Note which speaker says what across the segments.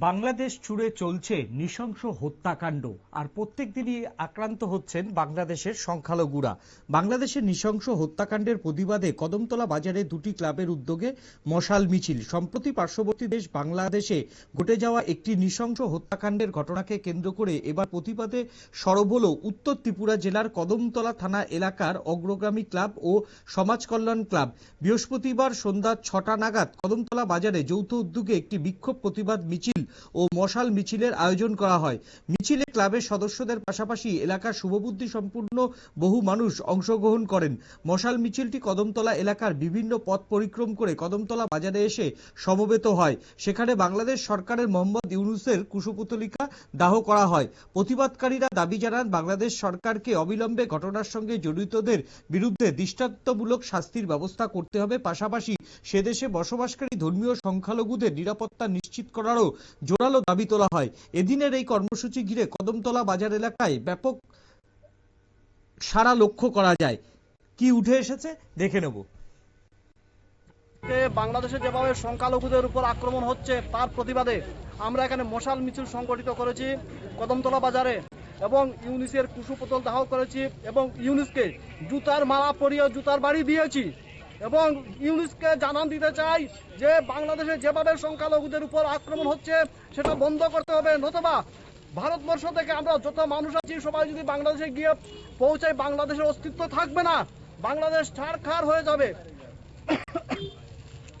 Speaker 1: বাংলাদেশ জুড়ে চলছে নৃশংস হত্যাকাণ্ড, আর প্রত্যেক দিনই আক্রান্ত হচ্ছেন বাংলাদেশের সংখ্যালঘুরা। বাংলাদেশের নৃশংস হত্যাকাণ্ডের প্রতিবাদে কদমতলা বাজারে দুটি ক্লাবের উদ্যোগে মশাল মিছিল। সম্প্রতি পার্শ্ববর্তী দেশ বাংলাদেশে ঘটে যাওয়া একটি নৃশংস হত্যাকাণ্ডের ঘটনাকে কেন্দ্র করে এবার প্রতিবাদে সরব হল উত্তর ত্রিপুরা জেলার কদমতলা থানা এলাকার অগ্রগামী ক্লাব ও সমাজ কল্যাণ ক্লাব। বৃহস্পতিবার সন্ধ্যা ছটা নাগাদ কদমতলা বাজারে যৌথ উদ্যোগে একটি বিক্ষোভ প্রতিবাদ মিছিল ও মশাল মিছিলের আয়োজন করা হয়। মিছিলে ক্লাবের সদস্যদের পাশাপাশি এলাকার শুভবুদ্ধি সম্পূর্ণ বহু মানুষ অংশগ্রহণ করেন। মশাল মিছিলটি কদমতলা এলাকার বিভিন্ন পথ পরিক্রম করে কদমতলা বাজারে এসে সমবেত হয়। সেখানে বাংলাদেশ সরকারের মোহাম্মদ ইউনুসের কুশপুতলিকা দাহ করা হয়। প্রতিবাদকারীরা দাবি জানান, বাংলাদেশ সরকারকে অবিলম্বে ঘটনার সঙ্গে জড়িতদের বিরুদ্ধে দৃষ্টান্তমূলক শাস্তির ব্যবস্থা করতে হবে। পাশাপাশি সে দেশে বসবাসকারী ধর্মীয় সংখ্যালঘুদের নিরাপত্তা নিশ্চিত করারও জোরালো দাবি তোলা হয়। এদিনের এই কর্মসূচি ঘিরে কদমতলা বাজার এলাকায় ব্যাপক সারা লক্ষ্য করা যায়। কি উঠে এসেছে? দেখে নেব।
Speaker 2: বাংলাদেশে যেভাবে সংখ্যালঘুদের উপর আক্রমণ হচ্ছে, তার প্রতিবাদে আমরা এখানে মশাল মিছিল সংগঠিত করেছি কদমতলা বাজারে এবং ইউনিসের কুশপুতল দাহ করেছি এবং ইউনিসকে জুতার মালা পরিয়ে জুতার বাড়ি দিয়েছি। এবং ইউনিসকে জানান দিতে চাই যে বাংলাদেশে যেভাবে সংখ্যালঘুদের উপর আক্রমণ হচ্ছে, সেটা বন্ধ করতে হবে। নতুবা ভারতবর্ষ থেকে আমরা যত মানুষ আছি, সবাই যদি বাংলাদেশে গিয়ে পৌঁছায়, বাংলাদেশের অস্তিত্ব থাকবে না। বাংলাদেশ ছাড়খার হয়ে যাবে।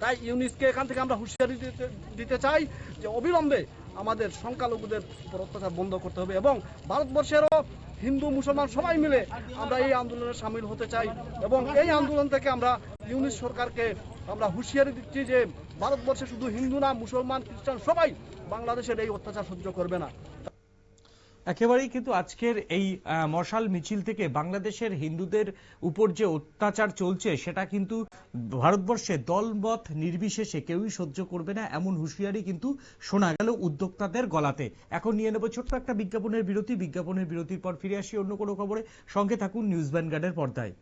Speaker 2: তাই ইউনিসকে এখান থেকে আমরা হুঁশিয়ারি দিতে দিতে চাই যে অবিলম্বে আমাদের সংখ্যালঘুদের উপর অত্যাচার বন্ধ করতে হবে এবং ভারতবর্ষেরও হিন্দু, মুসলমান সবাই মিলে আমরা এই আন্দোলনে সামিল হতে চাই এবং এই আন্দোলন থেকে আমরা ইউনিস সরকারকে আমরা হুঁশিয়ারি দিচ্ছি যে ভারতবর্ষে শুধু হিন্দু না, মুসলমান, খ্রিস্টান সবাই বাংলাদেশের এই অত্যাচার সহ্য করবে না।
Speaker 1: একেবারেই কিন্তু আজকের এই মশাল মিছিল থেকে বাংলাদেশের হিন্দুদের উপর যে অত্যাচার চলছে, সেটা কিন্তু ভারতবর্ষে দলমত নির্বিশেষে কেউই সহ্য করবে না, এমন হুঁশিয়ারি কিন্তু শোনা গেল উদ্যোক্তাদের গলাতে। এখন নিয়ে নেব ছোট্ট একটা বিজ্ঞাপনের বিরতি। বিজ্ঞাপনের বিরতির পর ফিরে আসি অন্য কোনো খবরে। সঙ্গে থাকুন নিউজ ভ্যানগার্ডের পর্দায়।